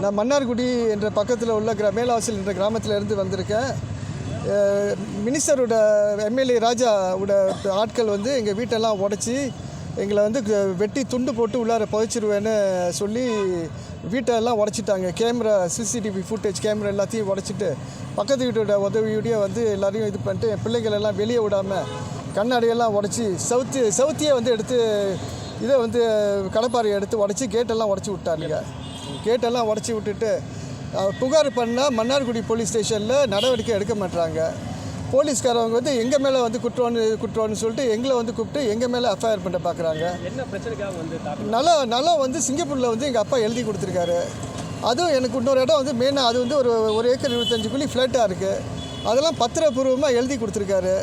நான் மன்னார்குடி என்ற பக்கத்தில் உள்ள கிரா மேலாசில் என்ற கிராமத்தில் இருந்து வந்திருக்கேன் மினிஸ்டரோட எம்எல்ஏ ராஜாவோட ஆட்கள் வந்து எங்கள் வீட்டெல்லாம் உடச்சி எங்களை வந்து வெட்டி துண்டு போட்டு உள்ளார புதைச்சிருவேன்னு சொல்லி வீட்டெல்லாம் உடச்சிட்டாங்க. கேமரா சிசிடிவி ஃபுட்டேஜ் கேமரா எல்லாத்தையும் உடச்சிட்டு பக்கத்து வீட்டோட உதவியோடையே வந்து எல்லாரையும் இது பண்ணிட்டு என் பிள்ளைகள் எல்லாம் வெளியே விடாமல் கண்ணாடியெல்லாம் உடச்சி சவுத்து சவுத்தியை வந்து எடுத்து இதை வந்து கடப்பாறையை எடுத்து உடச்சி கேட்டெல்லாம் உடச்சி விட்டாருங்க கேட்டெல்லாம் உடச்சி விட்டுட்டு புகார் பண்ணால் மன்னார்குடி போலீஸ் ஸ்டேஷனில் நடவடிக்கை எடுக்க மாட்டாங்க போலீஸ்காரவங்க வந்து எங்கள் மேலே வந்து குற்றம்னு குற்றம்னு சொல்லிட்டு எங்களை வந்து கூப்பிட்டு எங்கள் மேலே எஃப்ஐஆர் பண்ண பார்க்குறாங்க நிலம் நிலம் வந்து சிங்கப்பூரில் வந்து எங்கள் அப்பா எழுதி கொடுத்துருக்காரு. அதுவும் எனக்கு இன்னொரு இடம் வந்து மெயினாக அது வந்து ஒரு ஒரு ஏக்கர் இருபத்தஞ்சு குழி ஃப்ளாட்டாக இருக்குது அதெல்லாம் பத்திரப்பூர்வமாக எழுதி கொடுத்துருக்காரு.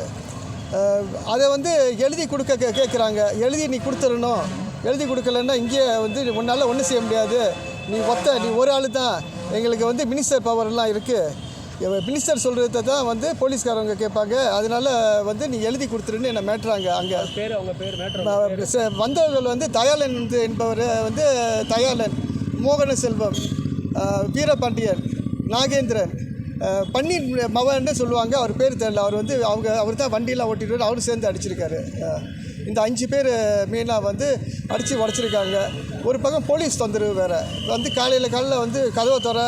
அதை வந்து எழுதி கொடுக்க கே கேட்குறாங்க எழுதி நீ கொடுத்துடணும். எழுதி கொடுக்கலன்னா இங்கேயே வந்து உன்னால் ஒன்றும் செய்ய முடியாது. நீ ஒத்த நீ ஒரு ஆள் தான் எங்களுக்கு வந்து மினிஸ்டர் பவர்லாம் இருக்குது மினிஸ்டர் சொல்கிறத தான் வந்து போலீஸ்காரவங்க கேட்பாங்க. அதனால வந்து நீ எழுதி கொடுத்துருன்னு என்னை மேட்டுறாங்க அங்கே. வந்தவர்கள் வந்து தயாளன் வந்து என்பவர் வந்து தயாளன் மோகன செல்வம் வீரபாண்டியன் நாகேந்திரன் பன்னீர் மவன்னு சொல்லுவாங்க. அவர் பேர் தெரியல. அவர் வந்து அவங்க அவர் தான் வண்டியெலாம் ஓட்டிட்டு அவரும் சேர்ந்து அடிச்சிருக்காரு. இந்த அஞ்சு பேர் மெயினாக வந்து அடித்து உடச்சிருக்காங்க ஒரு பக்கம் போலீஸ் தொந்தரவு வேறு. வந்து காலையில் காலையில் வந்து கதவை தர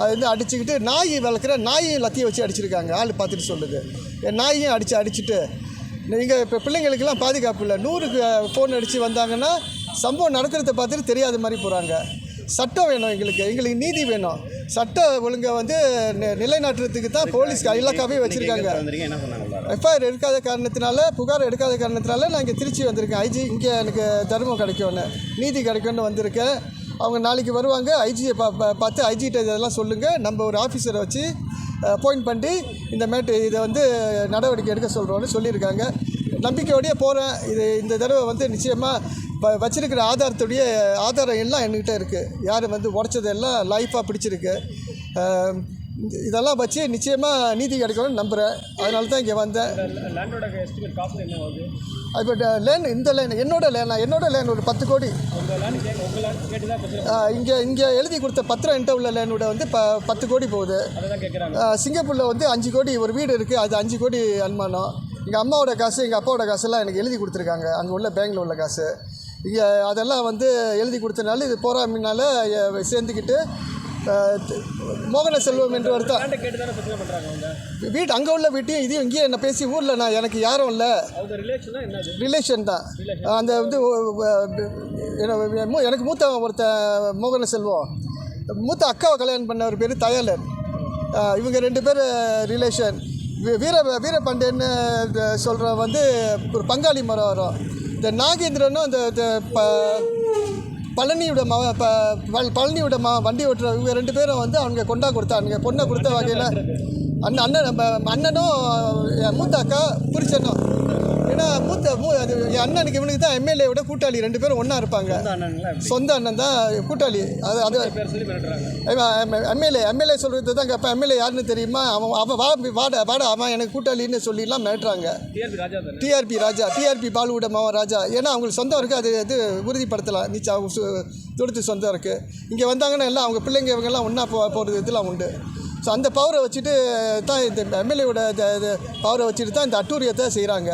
அது வந்து அடிச்சுக்கிட்டு நாய் வளர்க்குற நாயும் லத்தியை வச்சு அடிச்சிருக்காங்க. ஆள் பார்த்துட்டு சொல்லுது. என் நாயையும் அடித்து அடிச்சுட்டு. நீங்கள் இப்போ பிள்ளைங்களுக்கெல்லாம் பாதுகாப்பு இல்லை. நூறுக்கு ஃபோன் அடித்து வந்தாங்கன்னா சம்பவம் நடக்கிறத பார்த்துட்டு தெரியாத மாதிரி போகிறாங்க சட்டம் வேணும் எங்களுக்கு எங்களுக்கு நீதி வேணும். சட்ட ஒழுங்கை வந்து நிலைநாட்டுறதுக்கு தான் போலீஸ் இலக்காவே வச்சுருக்காங்க. எஃப்ஐஆர் எடுக்காத காரணத்தினால புகார் எடுக்காத காரணத்தினால நான் இங்கே திருச்சி வந்திருக்கேன். ஐஜி இங்கே எனக்கு தர்மம் கிடைக்கும்னு நீதி கிடைக்கும்னு வந்திருக்கேன். அவங்க நாளைக்கு வருவாங்க. ஐஜியை பா பார்த்து ஐஜிகிட்ட இதெல்லாம் சொல்லுங்கள் நம்ம ஒரு ஆஃபீஸரை வச்சு அப்பாயிண்ட் பண்ணி இந்த மேட்டு இதை வந்து நடவடிக்கை எடுக்க சொல்கிறோன்னு சொல்லியிருக்காங்க. நம்பிக்கையோடையே போகிறேன் இது இந்த தடவை வந்து நிச்சயமாக இப்போ வச்சிருக்கிற ஆதாரத்துடைய ஆதாரம் எல்லாம் என்கிட்ட இருக்குது யார் வந்து உடச்சதெல்லாம் லைஃபாக பிடிச்சிருக்கு. இதெல்லாம் வச்சு நிச்சயமாக நீதி கிடைக்கும்னு நம்புகிறேன் அதனால தான் இங்கே வந்தேன். இப்போ லேன் இந்த லேன் என்னோட லேனா என்னோட லேன் ஒரு பத்து கோடி. இங்கே இங்கே எழுதி கொடுத்த பத்திரம் என்கிட்ட உள்ள லேனோட வந்து ப பத்து கோடி போகுது. சிங்கப்பூரில் வந்து அஞ்சு கோடி ஒரு வீடு இருக்குது அது அஞ்சு கோடி அனுமானம். எங்கள் அம்மாவோட காசு எங்கள் அப்பாவோட காசெல்லாம் எனக்கு எழுதி கொடுத்துருக்காங்க. அங்கே உள்ள பேங்கில் உள்ள காசு. அதெல்லாம் வந்து எழுதி கொடுத்தனால இது போராமினால சேர்ந்துக்கிட்டு மோகன செல்வம் என்று ஒருத்தர் வீட்டு அங்கே உள்ள வீட்டையும் இதையும் இங்கேயே என்ன பேசி ஊரில் நான் எனக்கு யாரும் இல்லை. ரிலேஷன் தான் அந்த வந்து எனக்கு மூத்த ஒருத்தன் மோகன செல்வம். மூத்த அக்காவை கல்யாணம் பண்ண ஒரு பேர் தயாளன். இவங்க ரெண்டு பேர் ரிலேஷன் வீர வீரபாண்டியன்னு சொல்கிற வந்து ஒரு பங்காளி மரம் வரும். இந்த நாகேந்திரனும் அந்த ப பழனியோட ம ப பழனியோட ம வண்டி ஓட்டுற இவங்க ரெண்டு பேரும் வந்து அவங்க கொண்டா கொடுத்தானுங்க பொண்ணை கொடுத்த வகையில் அண்ணன் அண்ணன் நம்ம அண்ணனும் என் மூத்த அக்கா புரிச்சனும் என் அண்ணனுக்கு இவனுக்கு தான் எம்எல்ஏ விட கூட்டாளி ரெண்டு பேரும் ஒன்றா இருப்பாங்க. சொந்த அண்ணன் தான் கூட்டாளி. அது அது எம்எல்ஏ எம்எல்ஏ சொல்கிறது தான் கேட்பேன் எம்எல்ஏ யாருன்னு தெரியுமா? அவன் அவன் வா வாட வாட அவன் எனக்கு கூட்டாளின்னு சொல்லிலாம் மிரட்டுறாங்க. டிஆர்பி ராஜா டிஆர்பி பாலுவோட மாவன் ராஜா. ஏன்னா அவங்களுக்கு சொந்தம் இருக்குது அது இது உறுதிப்படுத்தலாம். நிச்சயம் அவங்க சு- தூரத்து சொந்தம் இருக்குது இங்கே வந்தாங்கன்னா எல்லாம் அவங்க பிள்ளைங்க இவங்கெல்லாம் ஒன்றா போ போகிறது இதெல்லாம் உண்டு. ஸோ அந்த பவரை வச்சுட்டு தான் இந்த எம்எல்ஏவோட பவரை வச்சுட்டு தான் இந்த அட்டூரியத்தை செய்கிறாங்க